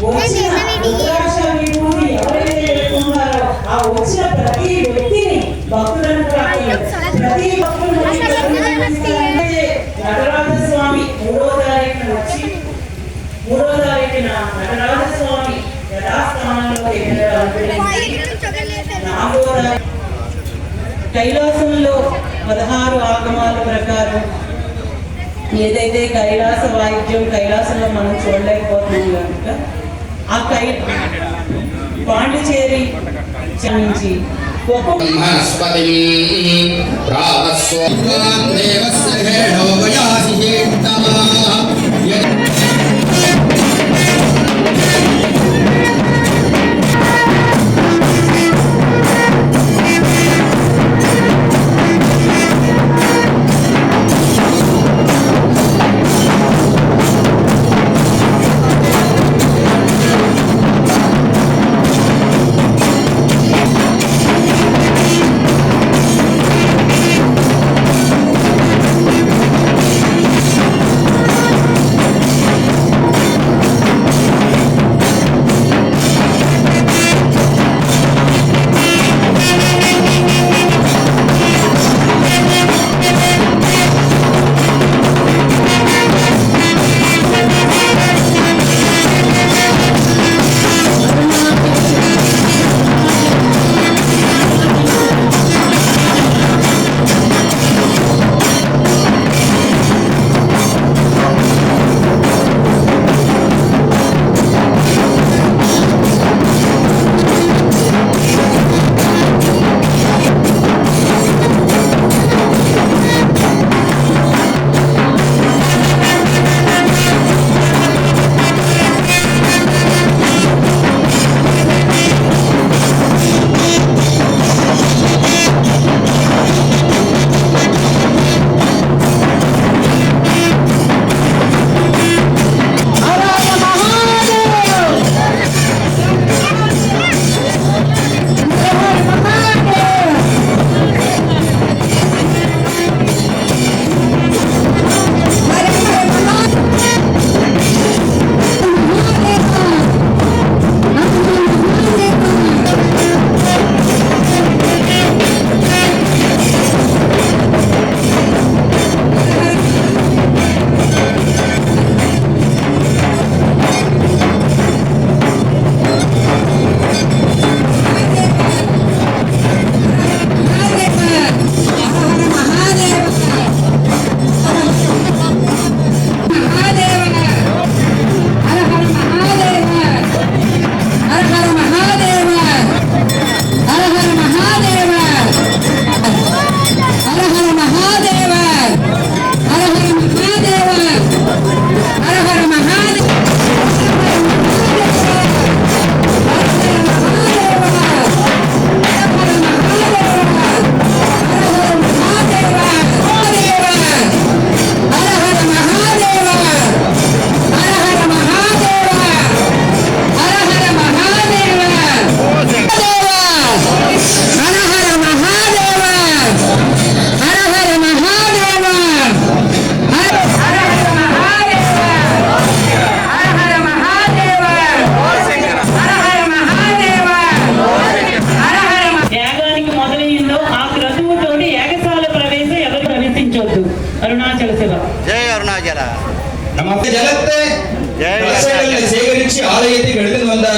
వచ్చిన రుద్రాక్ష విభూతి ఎవరైతే పెట్టుకున్నారో ఆ వచ్చిన ప్రతి వ్యక్తిని భక్తులను ప్రతి భక్తుడు నటరాజ స్వామి మూడో తారీఖున వచ్చి మూడో తారీఖున నటరాజ స్వామి యథాస్థానంలో నాలుగో తారీఖు కైలాసంలో పదహారు ఆగమాల ప్రకారం ఏదైతే కైలాస వాయిద్యం కైలాసంలో మనం చూడలేకపోతున్నాం కనుక ఆ కై పాండిచేరి నుంచి ఒక్కొక్క అరుణాచల శివ జయ అరుణాచల నమస్తే జగత్ సేకరించి ఆలయత్తుకు ఎడుతు వందారు